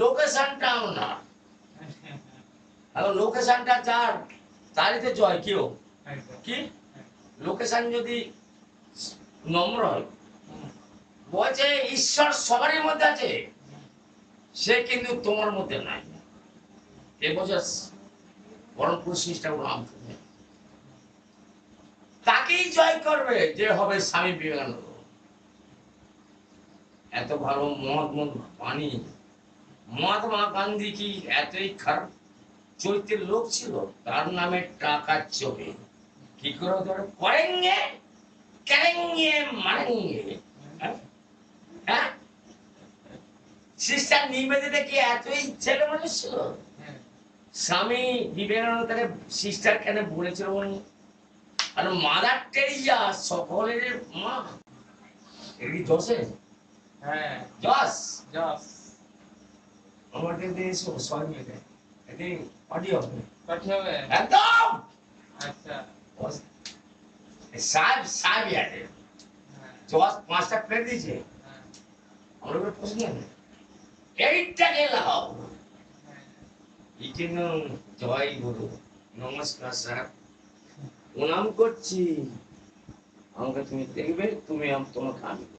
লোকেশনটাও না। লোকেশনটা যার, তারই তো জয়, কেউ? কি? লোকেশন যদি নম্র হয়। বলছে ঈশ্বর সবারই মধ্যে আছে, সে কিন্তু তোমার মধ্যে নাই। এ বোঝাস পরম প্রশিষ্ঠা নাম তাকেই জয় করবে যে হবে স্বামী বিবেকানন্দ। এত ভালো মহাত্মা বাণী মহাত্মা গান্ধী কি এতই খারাপ। চরিত্রের লোক ছিল তার নামে টাকা চোখে কি করে করেঙ্গে করেঙ্গে মারেঙ্গে। হ্যাঁ? হ্যাঁ? সিস্টার নিবেদিতা কি এতই ছেলে মানুষ ছিল। স্বামী বিবেকানন্দ সিস্টার কেন বলেছিল আর মাদার টেরিজা সকলের মা। এটা কি জসে? হ্যাঁ। জস? জস। মিলে এটি অডিও হবে কটি হবে একদম আচ্ছা আছে পাঁচটা প্লেট দিয়েছে প্রশ্ন এইটাকে লাও হ্যাঁ। ইটিন জয় গুরু নমস্কার স্যার প্রণাম করছি আমাকে তুমি দেখবে, তুমি তোমাকে আমি